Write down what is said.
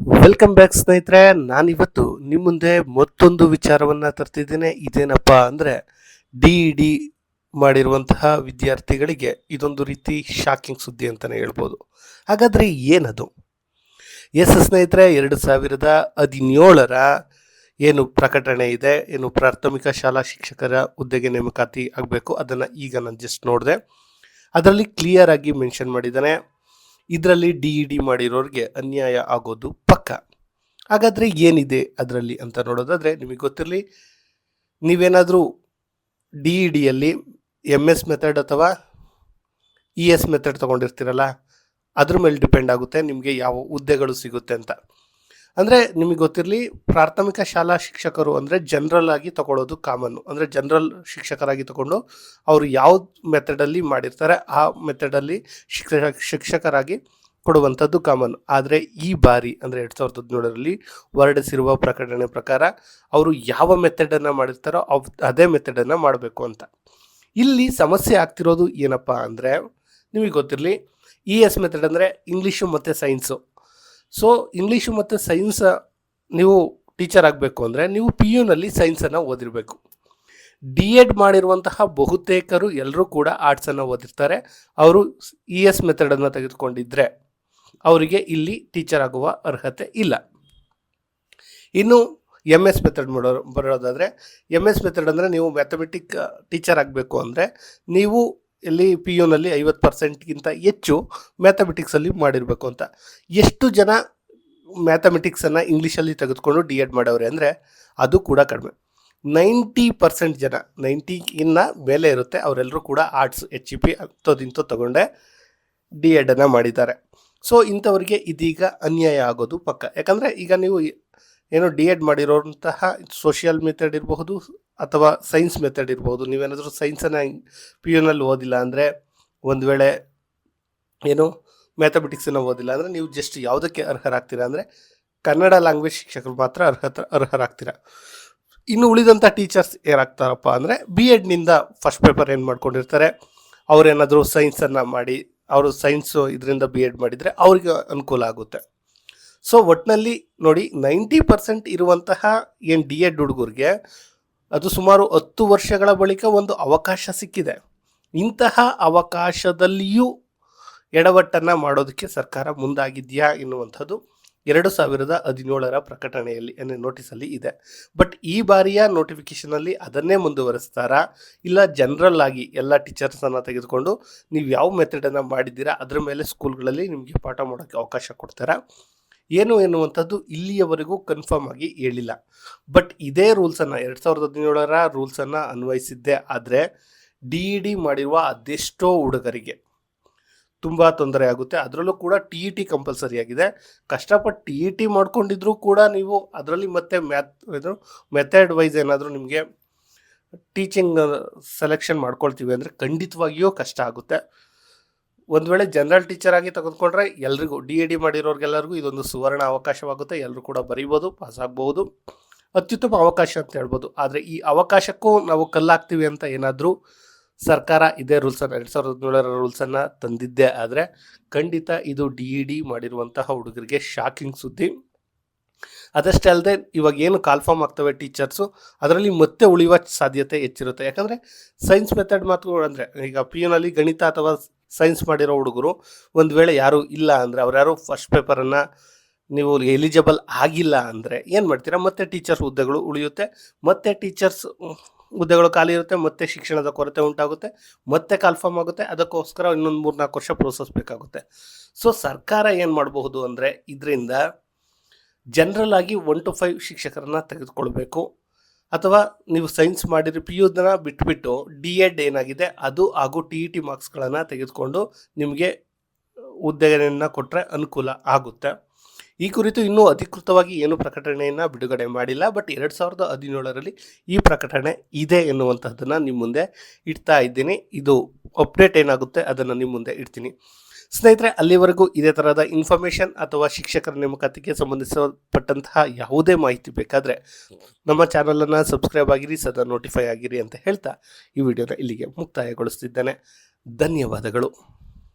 Welcome back ಸ್ನೇಹಿತರೆ. ನಾನಿವತ್ತು ನಿಮ್ಮ ಮುಂದೆ ಮತ್ತೊಂದು ವಿಚಾರವನ್ನು ತರ್ತಿದ್ದೇನೆ. ಇದೇನಪ್ಪ ಅಂದರೆ ಡಿ ಡಿ ಮಾಡಿರುವಂತಹ ವಿದ್ಯಾರ್ಥಿಗಳಿಗೆ ಇದೊಂದು ರೀತಿ ಶಾಕಿಂಗ್ ಸುದ್ದಿ ಅಂತಲೇ ಹೇಳ್ಬೋದು. ಹಾಗಾದರೆ ಏನದು? ಎಸ್ ಸ್ನೇಹಿತರೆ, ಎರಡು ಸಾವಿರದ ಹದಿನೇಳರ ಏನು ಪ್ರಕಟಣೆ ಇದೆ, ಏನು ಪ್ರಾಥಮಿಕ ಶಾಲಾ ಶಿಕ್ಷಕರ ಹುದ್ದೆಗೆ ನೇಮಕಾತಿ ಆಗಬೇಕು, ಅದನ್ನು ಈಗ ನಾನು ಜಸ್ಟ್ ನೋಡಿದೆ. ಅದರಲ್ಲಿ ಕ್ಲಿಯರ್ ಆಗಿ ಮೆನ್ಷನ್ ಮಾಡಿದ್ದಾನೆ. ಇದರಲ್ಲಿ ಡಿ ಇ ಡಿ ಮಾಡಿರೋರಿಗೆ ಅನ್ಯಾಯ ಆಗೋದು ಹಾಗಾದರೆ ಏನಿದೆ ಅದರಲ್ಲಿ ಅಂತ ನೋಡೋದಾದರೆ ನಿಮಗೆ ಗೊತ್ತಿರಲಿ, ನೀವೇನಾದರೂ ಡಿ ಇ ಡಿಯಲ್ಲಿ ಎಂ ಎಸ್ ಮೆಥಡ್ ಅಥವಾ ಇ ಎಸ್ ಮೆಥಡ್ ತೊಗೊಂಡಿರ್ತೀರಲ್ಲ, ಅದ್ರ ಮೇಲೆ ಡಿಪೆಂಡ್ ಆಗುತ್ತೆ ನಿಮಗೆ ಯಾವ ಹುದ್ದೆಗಳು ಸಿಗುತ್ತೆ ಅಂತ. ಅಂದರೆ ನಿಮಗೆ ಗೊತ್ತಿರಲಿ, ಪ್ರಾಥಮಿಕ ಶಾಲಾ ಶಿಕ್ಷಕರು ಅಂದರೆ ಜನರಲ್ ಆಗಿ ತಗೊಳ್ಳೋದು ಕಾಮನ್ನು ಅಂದರೆ ಜನರಲ್ ಶಿಕ್ಷಕರಾಗಿ ತಗೊಂಡು ಅವರು ಯಾವ ಮೆಥಡಲ್ಲಿ ಮಾಡಿರ್ತಾರೆ, ಆ ಮೆಥಡಲ್ಲಿ ಶಿಕ್ಷ, ಶಿಕ್ಷಕರಾಗಿ ಕೊಡುವಂಥದ್ದು ಕಾಮನ್ ಆದರೆ ಈ ಬಾರಿ ಅಂದರೆ ಎರಡು ಸಾವಿರದ ಹದಿನೇಳರಲ್ಲಿ ಹೊರಡಿಸಿರುವ ಪ್ರಕಟಣೆ ಪ್ರಕಾರ ಅವರು ಯಾವ ಮೆಥಡನ್ನು ಮಾಡಿರ್ತಾರೋ ಅವ್ ಅದೇ ಮೆಥಡನ್ನು ಮಾಡಬೇಕು ಅಂತ. ಇಲ್ಲಿ ಸಮಸ್ಯೆ ಆಗ್ತಿರೋದು ಏನಪ್ಪ ಅಂದರೆ ನಿಮಗೆ ಗೊತ್ತಿರಲಿ ಇ ಎಸ್ ಮೆಥಡ್ ಅಂದರೆ ಇಂಗ್ಲೀಷು ಮತ್ತು ಸೈನ್ಸು ಸೊ ಇಂಗ್ಲೀಷು ಮತ್ತು ಸೈನ್ಸ್ ನೀವು ಟೀಚರ್ ಆಗಬೇಕು ಅಂದರೆ ನೀವು ಪಿ ಯುನಲ್ಲಿ ಸೈನ್ಸನ್ನು ಓದಿರಬೇಕು. ಡಿ ಎಡ್ ಮಾಡಿರುವಂತಹ ಬಹುತೇಕರು ಎಲ್ಲರೂ ಕೂಡ ಆರ್ಟ್ಸನ್ನು ಓದಿರ್ತಾರೆ. ಅವರು ಇ ಎಸ್ ಮೆಥಡನ್ನು ತೆಗೆದುಕೊಂಡಿದ್ದರೆ ಅವರಿಗೆ ಇಲ್ಲಿ ಟೀಚರ್ ಆಗುವ ಅರ್ಹತೆ ಇಲ್ಲ. ಇನ್ನು ಎಂ ಎಸ್ ಮೆಥಡ್ ಮಾಡೋರು ಬರೋದಾದರೆ ಎಂ ಎಸ್ ಮೆಥಡ್ ಅಂದರೆ ನೀವು ಮ್ಯಾಥಮೆಟಿಕ್ ಟೀಚರ್ ಆಗಬೇಕು ಅಂದರೆ ನೀವು ಇಲ್ಲಿ ಪಿ ಯುನಲ್ಲಿ ಐವತ್ತು ಪರ್ಸೆಂಟ್ಗಿಂತ ಹೆಚ್ಚು ಮ್ಯಾಥಮೆಟಿಕ್ಸಲ್ಲಿ ಮಾಡಿರಬೇಕು ಅಂತ. ಎಷ್ಟು ಜನ ಮ್ಯಾಥಮೆಟಿಕ್ಸನ್ನು ಇಂಗ್ಲೀಷಲ್ಲಿ ತೆಗೆದುಕೊಂಡು ಡಿ ಎಡ್ ಮಾಡೋರೆ ಅಂದರೆ ಅದು ಕೂಡ ಕಡಿಮೆ. ನೈಂಟಿ ಪರ್ಸೆಂಟ್ ಜನ, ನೈಂಟಿಗಿನ್ನ ಮೇಲೆ ಇರುತ್ತೆ, ಅವರೆಲ್ಲರೂ ಕೂಡ ಆರ್ಟ್ಸ್ ಎಚ್ ಇ ಪಿ ಅಂತದಿಂತ ತಗೊಂಡೆ ಡಿ ಎಡನ್ನು ಮಾಡಿದ್ದಾರೆ. ಸೊ ಇಂಥವರಿಗೆ ಇದೀಗ ಅನ್ಯಾಯ ಆಗೋದು ಪಕ್ಕ. ಯಾಕಂದರೆ ಈಗ ನೀವು ಏನು ಡಿ ಎಡ್ ಮಾಡಿರೋಂತಹ ಸೋಷಿಯಲ್ ಮೆಥಡ್ ಇರಬಹುದು ಅಥವಾ ಸೈನ್ಸ್ ಮೆಥಡ್ ಇರಬಹುದು. ನೀವೇನಾದರೂ ಸೈನ್ಸನ್ನು ಪಿ ಯುನಲ್ಲಿ ಓದಿಲ್ಲ ಅಂದರೆ ಒಂದು ವೇಳೆ ಏನು ಮ್ಯಾಥಮೆಟಿಕ್ಸನ್ನು ಓದಿಲ್ಲ ಅಂದರೆ ನೀವು ಜಸ್ಟ್ ಯಾವುದಕ್ಕೆ ಅರ್ಹರಾಗ್ತೀರಾ ಅಂದರೆ ಕನ್ನಡ ಲ್ಯಾಂಗ್ವೇಜ್ ಶಿಕ್ಷಕರು ಮಾತ್ರ ಅರ್ಹತ ಅರ್ಹರಾಗ್ತೀರಾ. ಇನ್ನು ಉಳಿದಂಥ ಟೀಚರ್ಸ್ ಏನಾಗ್ತಾರಪ್ಪ ಅಂದರೆ ಬಿ ಎಡ್ನಿಂದ ಫಸ್ಟ್ ಪೇಪರ್ ಏನು ಮಾಡ್ಕೊಂಡಿರ್ತಾರೆ? ಅವರೇನಾದರೂ ಸೈನ್ಸನ್ನು ಮಾಡಿ ಅವರು ಸೈನ್ಸು ಇದರಿಂದ ಬಿ ಎಡ್ ಮಾಡಿದರೆ ಅವ್ರಿಗೆ ಅನುಕೂಲ ಆಗುತ್ತೆ. ಸೊ ಒಟ್ಟಿನಲ್ಲಿ ನೋಡಿ ನೈಂಟಿ ಪರ್ಸೆಂಟ್ ಇರುವಂತಹ ಏನು ಡಿ ಎಡ್ ಹುಡುಗರಿಗೆ ಅದು ಸುಮಾರು ಹತ್ತು ವರ್ಷಗಳ ಬಳಿಕ ಒಂದು ಅವಕಾಶ ಸಿಕ್ಕಿದೆ. ಇಂತಹ ಅವಕಾಶದಲ್ಲಿಯೂ ಎಡವಟ್ಟನ್ನು ಮಾಡೋದಕ್ಕೆ ಸರ್ಕಾರ ಮುಂದಾಗಿದೆಯಾ ಎನ್ನುವಂಥದ್ದು ಎರಡು ಸಾವಿರದ ಹದಿನೇಳರ ಪ್ರಕಟಣೆಯಲ್ಲಿ ಅಂದರೆ ನೋಟಿಸಲ್ಲಿ ಇದೆ. ಬಟ್ ಈ ಬಾರಿಯ ನೋಟಿಫಿಕೇಷನಲ್ಲಿ ಅದನ್ನೇ ಮುಂದುವರೆಸ್ತಾರಾ? ಇಲ್ಲ ಜನರಲ್ ಆಗಿ ಎಲ್ಲ ಟೀಚರ್ಸನ್ನು ತೆಗೆದುಕೊಂಡು ನೀವು ಯಾವ ಮೆಥಡನ್ನು ಮಾಡಿದ್ದೀರಾ? ಅದರ ಮೇಲೆ ಸ್ಕೂಲ್ಗಳಲ್ಲಿ ನಿಮಗೆ ಪಾಠ ಮಾಡೋಕ್ಕೆ ಅವಕಾಶ ಕೊಡ್ತಾರಾ? ಏನು ಎನ್ನುವಂಥದ್ದು ಇಲ್ಲಿಯವರೆಗೂ ಕನ್ಫರ್ಮ್ ಆಗಿ ಹೇಳಿಲ್ಲ. ಬಟ್ ಇದೇ ರೂಲ್ಸನ್ನು ಎರಡು ಸಾವಿರದ ಹದಿನೇಳರ ರೂಲ್ಸನ್ನು ಅನ್ವಯಿಸಿದ್ದೆ. ಆದರೆ ಡಿ ಇ ಡಿ ಮಾಡಿರುವ ಅದೆಷ್ಟೋ ಹುಡುಗರಿಗೆ ತುಂಬ ತೊಂದರೆ ಆಗುತ್ತೆ. ಅದರಲ್ಲೂ ಕೂಡ ಟಿ ಇ ಟಿ ಕಂಪಲ್ಸರಿ ಆಗಿದೆ. ಕಷ್ಟಪಟ್ಟು ಟಿ ಇ ಟಿ ಮಾಡ್ಕೊಂಡಿದ್ರು ಕೂಡ ನೀವು ಅದರಲ್ಲಿ ಮತ್ತೆ ಮ್ಯಾಥ್ ಇದು ಮೆಥಡ್ ವೈಸ್ ಏನಾದರೂ ನಿಮಗೆ ಟೀಚಿಂಗ್ ಸೆಲೆಕ್ಷನ್ ಮಾಡ್ಕೊಳ್ತೀವಿ ಅಂದರೆ ಖಂಡಿತವಾಗಿಯೂ ಕಷ್ಟ ಆಗುತ್ತೆ. ಒಂದು ವೇಳೆ ಜನರಲ್ ಟೀಚರ್ ಆಗಿ ತೆಗೆದುಕೊಂಡ್ರೆ ಎಲ್ರಿಗೂ ಡಿ ಎ ಡಿ ಮಾಡಿರೋರಿಗೆಲ್ಲರಿಗೂ ಇದೊಂದು ಸುವರ್ಣ ಅವಕಾಶವಾಗುತ್ತೆ. ಎಲ್ಲರೂ ಕೂಡ ಬರೀಬೋದು ಪಾಸ್ ಆಗ್ಬೋದು ಅತ್ಯುತ್ತಮ ಅವಕಾಶ ಅಂತ ಹೇಳ್ಬೋದು. ಆದರೆ ಈ ಅವಕಾಶಕ್ಕೂ ನಾವು ಕಲ್ಲಾಗ್ತೀವಿ ಅಂತ ಏನಾದರೂ ಸರ್ಕಾರ ಇದೇ ರೂಲ್ಸನ್ನು ಎರಡು ಸಾವಿರದ ಹದಿನೇಳರ ರೂಲ್ಸನ್ನು ತಂದಿದ್ದೇ ಆದರೆ ಖಂಡಿತ ಇದು ಡಿ ಇ ಡಿ ಮಾಡಿರುವಂತಹ ಹುಡುಗರಿಗೆ ಶಾಕಿಂಗ್ ಸುದ್ದಿ. ಅದಷ್ಟೇ ಅಲ್ಲದೆ ಇವಾಗ ಏನು ಕಾಲ್ಫಾರ್ಮ್ ಆಗ್ತವೆ ಟೀಚರ್ಸು ಅದರಲ್ಲಿ ಮತ್ತೆ ಉಳಿಯುವ ಸಾಧ್ಯತೆ ಹೆಚ್ಚಿರುತ್ತೆ. ಯಾಕಂದರೆ ಸೈನ್ಸ್ ಮೆಥಡ್ ಮಾತು ಅಂದರೆ ಈಗ ಪಿ ಯುನಲ್ಲಿ ಗಣಿತ ಅಥವಾ ಸೈನ್ಸ್ ಮಾಡಿರೋ ಹುಡುಗರು ಒಂದು ವೇಳೆ ಯಾರೂ ಇಲ್ಲ ಅಂದರೆ ಅವ್ರು ಯಾರು ಫಸ್ಟ್ ಪೇಪರನ್ನು ನೀವು ಎಲಿಜಿಬಲ್ ಆಗಿಲ್ಲ ಅಂದರೆ ಏನು ಮಾಡ್ತೀರಾ? ಮತ್ತೆ ಟೀಚರ್ಸ್ ಹುದ್ದೆಗಳು ಉಳಿಯುತ್ತೆ. ಮತ್ತೆ ಟೀಚರ್ಸ್ ಹುದ್ದೆಗಳು ಖಾಲಿ ಇರುತ್ತೆ, ಮತ್ತೆ ಶಿಕ್ಷಣದ ಕೊರತೆ ಉಂಟಾಗುತ್ತೆ, ಮತ್ತೆ ಕನ್ಫರ್ಮ್ ಆಗುತ್ತೆ. ಅದಕ್ಕೋಸ್ಕರ ಇನ್ನೊಂದು ಮೂರು ನಾಲ್ಕು ವರ್ಷ ಪ್ರೋಸೆಸ್ ಬೇಕಾಗುತ್ತೆ. ಸೊ ಸರ್ಕಾರ ಏನು ಮಾಡಬಹುದು ಅಂದರೆ, ಇದರಿಂದ ಜನರಲ್ ಆಗಿ ಒನ್ ಟು ಫೈವ್ ಶಿಕ್ಷಕರನ್ನ ತೆಗೆದುಕೊಳ್ಬೇಕು. ಅಥವಾ ನೀವು ಸೈನ್ಸ್ ಮಾಡಿರಿ ಪಿ ಯುದನ್ನ ಬಿಟ್ಬಿಟ್ಟು ಡಿ ಎಡ್ ಏನಾಗಿದೆ, ಅದು ಹಾಗೂ ಟಿ ಇ ಟಿ ಮಾರ್ಕ್ಸ್ಗಳನ್ನು ತೆಗೆದುಕೊಂಡು ನಿಮಗೆ ಹುದ್ದೆಯನ್ನು ಕೊಟ್ಟರೆ ಅನುಕೂಲ ಆಗುತ್ತೆ. ಈ ಕುರಿತು ಇನ್ನೂ ಅಧಿಕೃತವಾಗಿ ಏನು ಪ್ರಕಟಣೆಯನ್ನು ಬಿಡುಗಡೆ ಮಾಡಿಲ್ಲ, ಬಟ್ ಎರಡು ಸಾವಿರದ ಹದಿನೇಳರಲ್ಲಿ ಈ ಪ್ರಕಟಣೆ ಇದೆ ಎನ್ನುವಂಥದ್ದನ್ನು ನಿಮ್ಮ ಮುಂದೆ ಇಡ್ತಾ ಇದ್ದೀನಿ. ಇದು ಅಪ್ಡೇಟ್ ಏನಾಗುತ್ತೆ ಅದನ್ನು ನಿಮ್ಮ ಮುಂದೆ ಇಡ್ತೀನಿ. ಸ್ನೇಹಿತರೆ, ಅಲ್ಲಿವರೆಗೂ ಇದೇ ಥರದ ಇನ್ಫಾರ್ಮೇಷನ್ ಅಥವಾ ಶಿಕ್ಷಕರ ನೇಮಕಾತಿಗೆ ಸಂಬಂಧಿಸಲ್ಪಟ್ಟಂತಹ ಯಾವುದೇ ಮಾಹಿತಿ ಬೇಕಾದರೆ ನಮ್ಮ ಚಾನಲನ್ನು ಸಬ್ಸ್ಕ್ರೈಬ್ ಆಗಿರಿ, ಸದಾ ನೋಟಿಫೈ ಆಗಿರಿ ಅಂತ ಹೇಳ್ತಾ ಈ ವಿಡಿಯೋನ ಇಲ್ಲಿಗೆ ಮುಕ್ತಾಯಗೊಳಿಸ್ತಿದ್ದೇನೆ. ಧನ್ಯವಾದಗಳು.